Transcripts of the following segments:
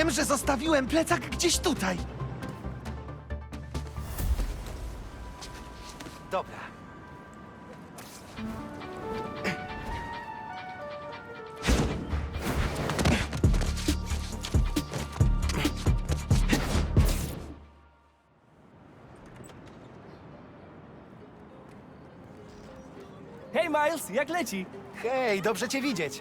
Wiem, że zostawiłem plecak gdzieś tutaj. Dobra. Hej Miles, jak leci? Hej, dobrze cię widzieć.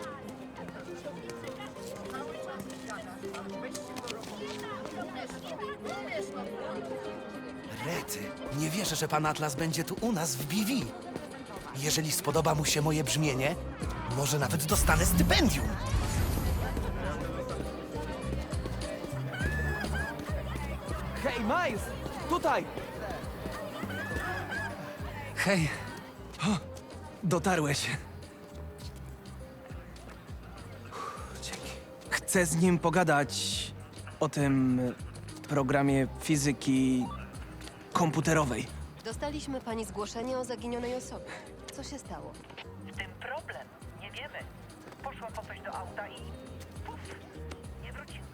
Rety, nie wierzę, że pan Atlas będzie tu u nas w BV. Jeżeli spodoba mu się moje brzmienie, może nawet dostanę stypendium. Hej Miles, tutaj! Hej. O, dotarłeś. Dzięki. Chcę z nim pogadać o tym programie fizyki komputerowej. Dostaliśmy pani zgłoszenie o zaginionej osobie. Co się stało? W tym problem. Nie wiemy. Poszła po coś do auta i... Puf! Nie wróciła.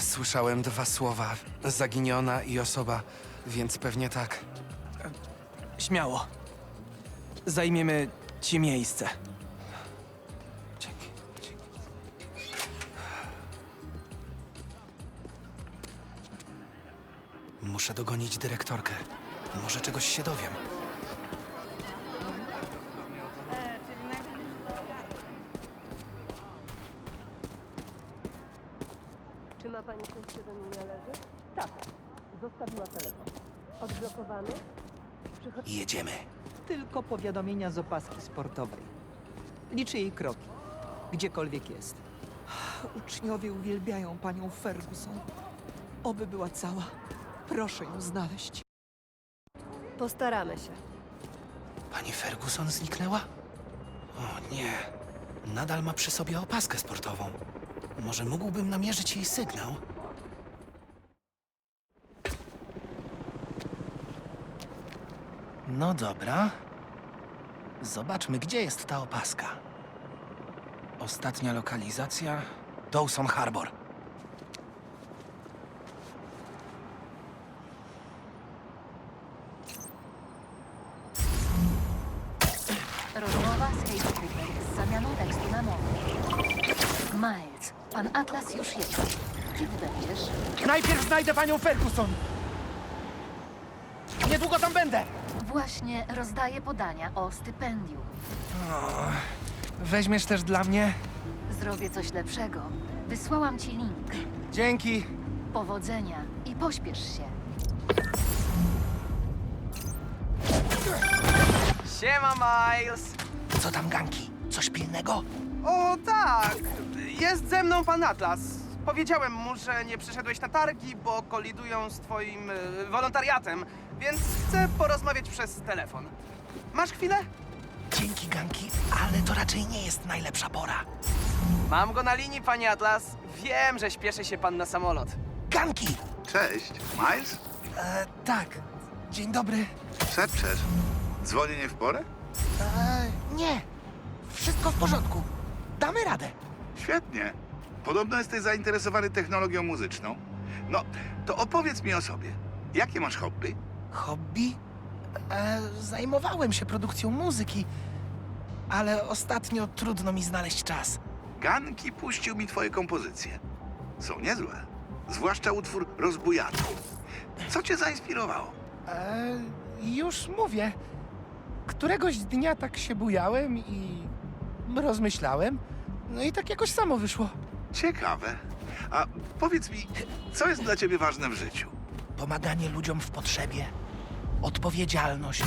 Słyszałem dwa słowa. Zaginiona i osoba, więc pewnie tak. Śmiało. Zajmiemy ci miejsce. Muszę dogonić dyrektorkę. Może czegoś się dowiem. Czy ma pani coś, co do niej należy? Tak. Zostawiła telefon. Odblokowany? Jedziemy. Tylko powiadomienia z opaski sportowej. Liczy jej kroki, gdziekolwiek jest. Uczniowie uwielbiają panią Ferguson. Oby była cała. Proszę ją znaleźć. Postaramy się. Pani Ferguson zniknęła? O nie. Nadal ma przy sobie opaskę sportową. Może mógłbym namierzyć jej sygnał? No dobra. Zobaczmy, gdzie jest ta opaska. Ostatnia lokalizacja Dawson Harbor. Rozmowa z Kate Cooper z tekstu na mowę. Miles, pan Atlas już jest. Kiedy będziesz? Najpierw znajdę panią Ferguson! Niedługo tam będę! Właśnie rozdaję podania o stypendium. Weźmiesz też dla mnie? Zrobię coś lepszego. Wysłałam ci link. Dzięki. Powodzenia i pośpiesz się. Siema Miles! Co tam, ganki? Coś pilnego? O tak! Jest ze mną pan Atlas. Powiedziałem mu, że nie przyszedłeś na targi, bo kolidują z twoim e, wolontariatem, więc chcę porozmawiać przez telefon. Masz chwilę? Dzięki, ganki, ale to raczej nie jest najlepsza pora. Mam go na linii, panie Atlas. Wiem, że śpieszy się pan na samolot. Ganki! Cześć, Miles? E, tak. Dzień dobry. Szepczesz. Dzwonię nie w porę? E, nie. Wszystko w porządku. Damy radę. Świetnie. Podobno jesteś zainteresowany technologią muzyczną. No, to opowiedz mi o sobie. Jakie masz hobby? Hobby? E, zajmowałem się produkcją muzyki, ale ostatnio trudno mi znaleźć czas. Ganki puścił mi twoje kompozycje. Są niezłe. Zwłaszcza utwór Rozbujany. Co cię zainspirowało? E, już mówię. Któregoś dnia tak się bujałem i rozmyślałem. No i tak jakoś samo wyszło. Ciekawe. A powiedz mi, co jest dla ciebie ważne w życiu? Pomaganie ludziom w potrzebie, odpowiedzialność,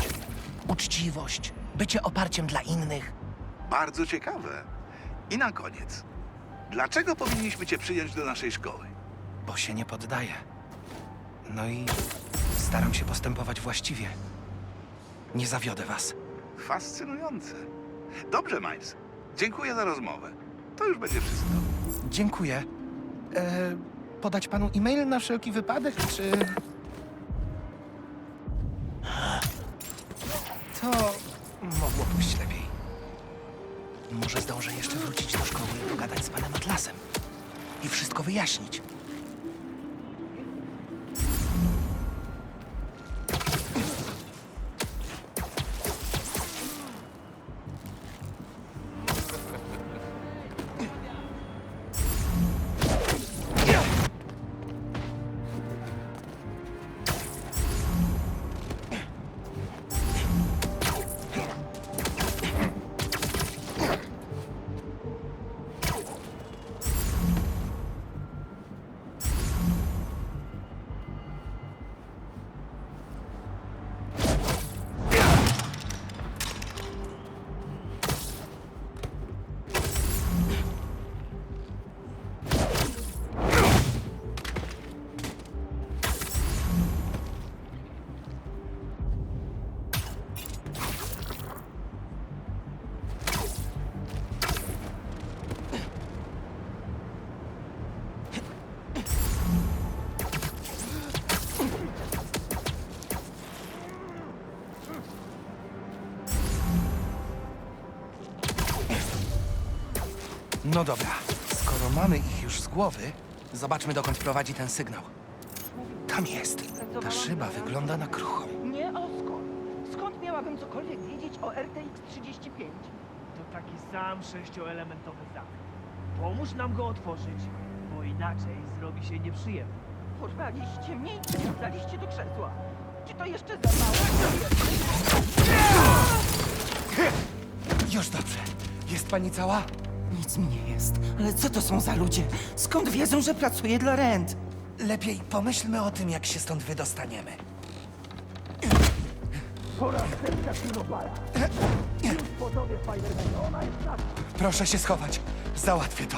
uczciwość, bycie oparciem dla innych. Bardzo ciekawe. I na koniec. Dlaczego powinniśmy cię przyjąć do naszej szkoły? bo się nie poddaję. No i staram się postępować właściwie. Nie zawiodę was. Fascynujące. Dobrze, Miles. Dziękuję za rozmowę. To już będzie wszystko. Dziękuję. E, podać panu e-mail na wszelki wypadek, czy... To mogło pójść lepiej. Może zdążę jeszcze wrócić do szkoły i pogadać z panem Atlasem. I wszystko wyjaśnić. No dobra, skoro mamy ich już z głowy, zobaczmy dokąd prowadzi ten sygnał. Tam jest. Ta szyba wygląda na kruchą. Nie, Oskar. Skąd miałabym cokolwiek wiedzieć o RTX 35? To taki sam sześcioelementowy zamek. Pomóż nam go otworzyć, bo inaczej zrobi się nieprzyjemnie. Porwaliście mnie i przywiązaliście do krzesła. Czy to jeszcze za mało? Już dobrze. Jest pani cała? Nic mi nie jest. Ale co to są za ludzie? Skąd wiedzą, że pracuję dla Rent? Lepiej pomyślmy o tym, jak się stąd wydostaniemy. Proszę się schować. Załatwię to.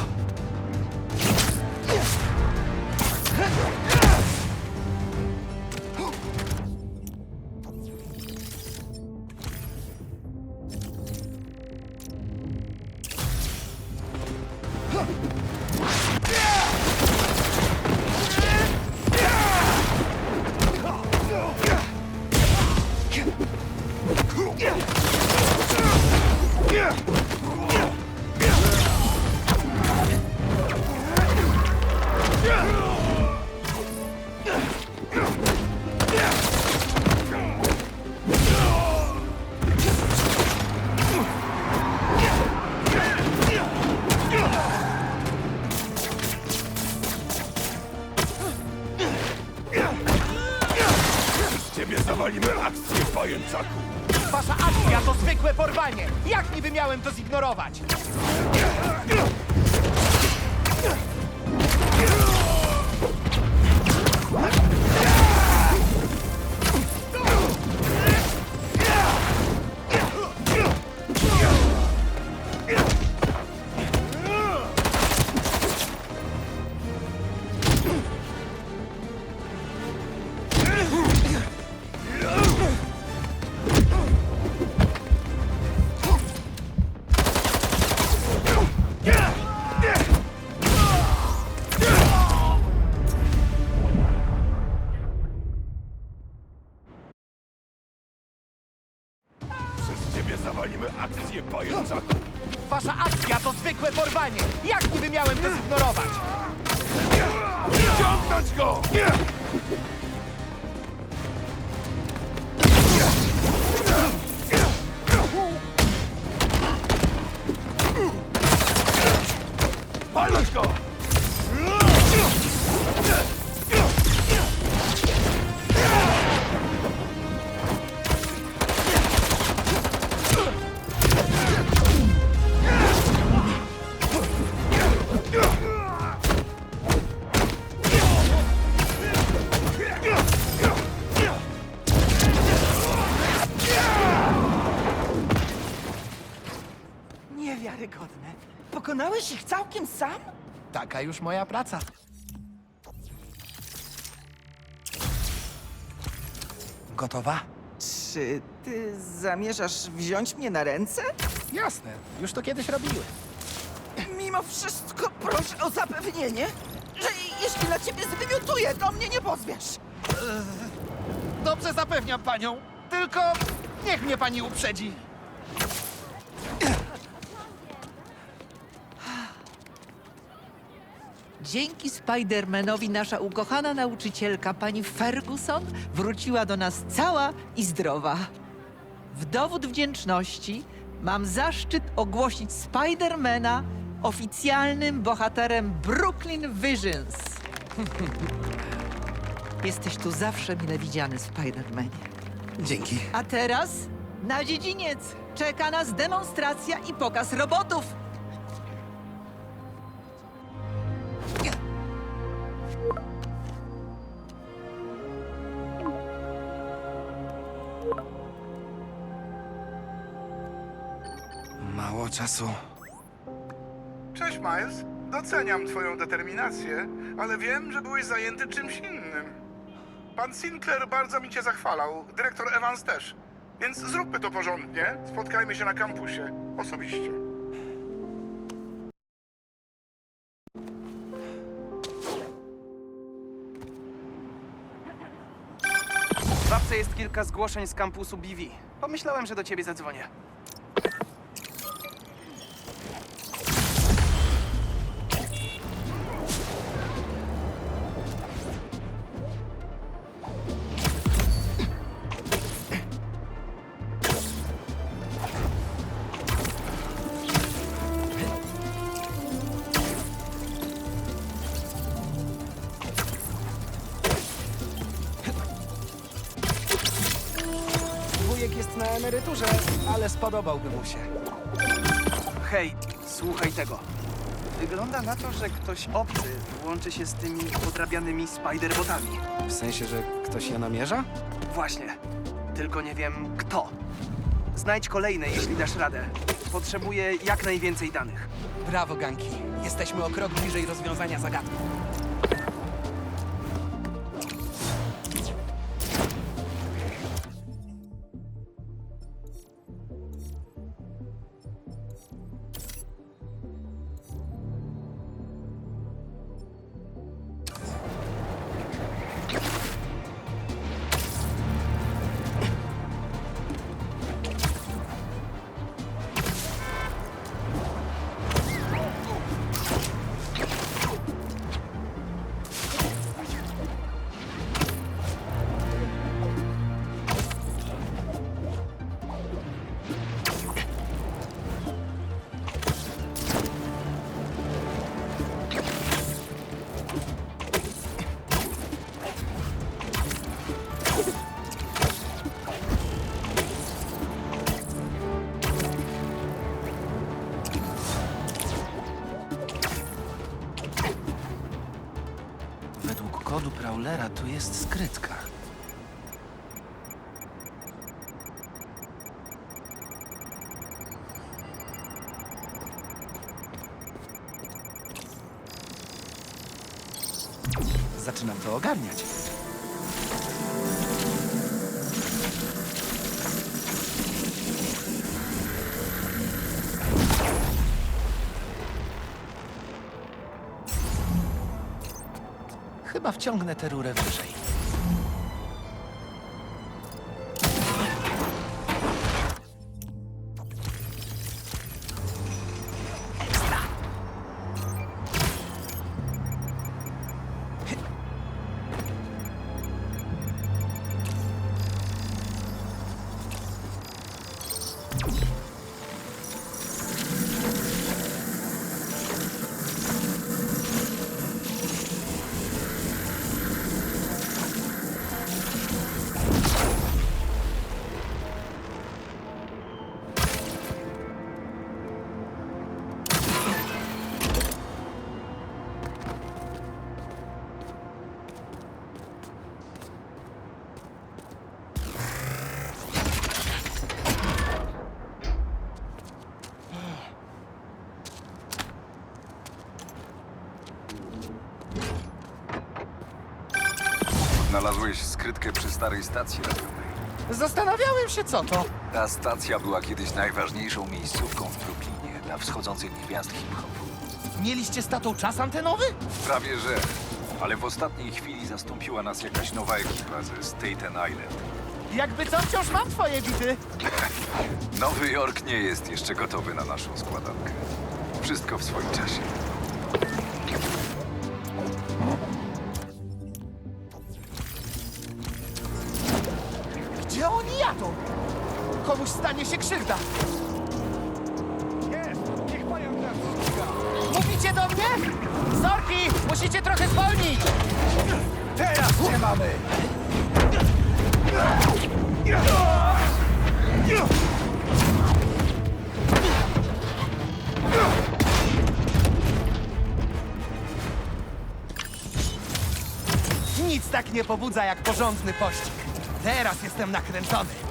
Go! Palnąć Niewiarygodne. Pokonałeś ich całkiem sam? Taka już moja praca. Gotowa? Czy ty zamierzasz wziąć mnie na ręce? Jasne, już to kiedyś robiłem. Mimo wszystko proszę o zapewnienie, że jeśli na ciebie zwymiotuję, to mnie nie pozwiesz. Dobrze zapewniam panią, tylko niech mnie pani uprzedzi. Dzięki Spidermanowi nasza ukochana nauczycielka, pani Ferguson, wróciła do nas cała i zdrowa. W dowód wdzięczności mam zaszczyt ogłosić Spidermana oficjalnym bohaterem Brooklyn Visions. Jesteś tu zawsze mile widziany, Spidermanie. Dzięki. A teraz na dziedziniec czeka nas demonstracja i pokaz robotów. Mało czasu. Cześć, Miles. Doceniam twoją determinację, ale wiem, że byłeś zajęty czymś innym. Pan Sinclair bardzo mi cię zachwalał, dyrektor Evans też. Więc zróbmy to porządnie. Spotkajmy się na kampusie. Osobiście. W apce jest kilka zgłoszeń z kampusu BV. Pomyślałem, że do ciebie zadzwonię. Spodobałby mu się. Hej, słuchaj tego. Wygląda na to, że ktoś obcy łączy się z tymi podrabianymi spiderbotami. W sensie, że ktoś je namierza? Właśnie. Tylko nie wiem kto. Znajdź kolejne, jeśli dasz radę. Potrzebuję jak najwięcej danych. Brawo, Ganki. Jesteśmy o krok bliżej rozwiązania zagadki. Kodu Prowlera tu jest skrytka. Zaczynam to ogarniać. Wciągnę tę rurę wyżej. Znalazłeś skrytkę przy starej stacji radiowej. Zastanawiałem się, co to. Ta stacja była kiedyś najważniejszą miejscówką w Brooklynie dla wschodzących gwiazd hip-hopu. Mieliście statą czas antenowy? Prawie że. Ale w ostatniej chwili zastąpiła nas jakaś nowa ekipa ze Staten Island. Jakby co, wciąż mam twoje bity. Nowy Jork nie jest jeszcze gotowy na naszą składankę. Wszystko w swoim czasie. Światu! Komuś stanie się krzywda! Jest! Niech pająk nas ściga! Mówicie do mnie? Sorki! Musicie trochę zwolnić! Teraz cię mamy! Nic tak nie pobudza jak porządny pościg. Teraz jestem nakręcony.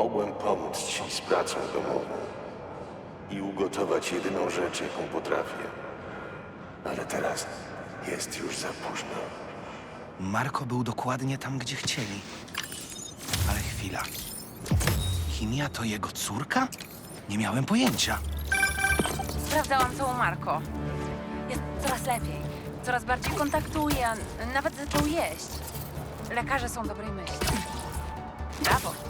Mogłem pomóc ci z pracą domową i ugotować jedyną rzecz, jaką potrafię. Ale teraz jest już za późno. Marko był dokładnie tam, gdzie chcieli. Ale chwila. Chimia to jego córka? Nie miałem pojęcia. Sprawdzałam co u Marko. Jest coraz lepiej. Coraz bardziej kontaktuje, a nawet zaczął jeść. Lekarze są dobrej myśli. Brawo.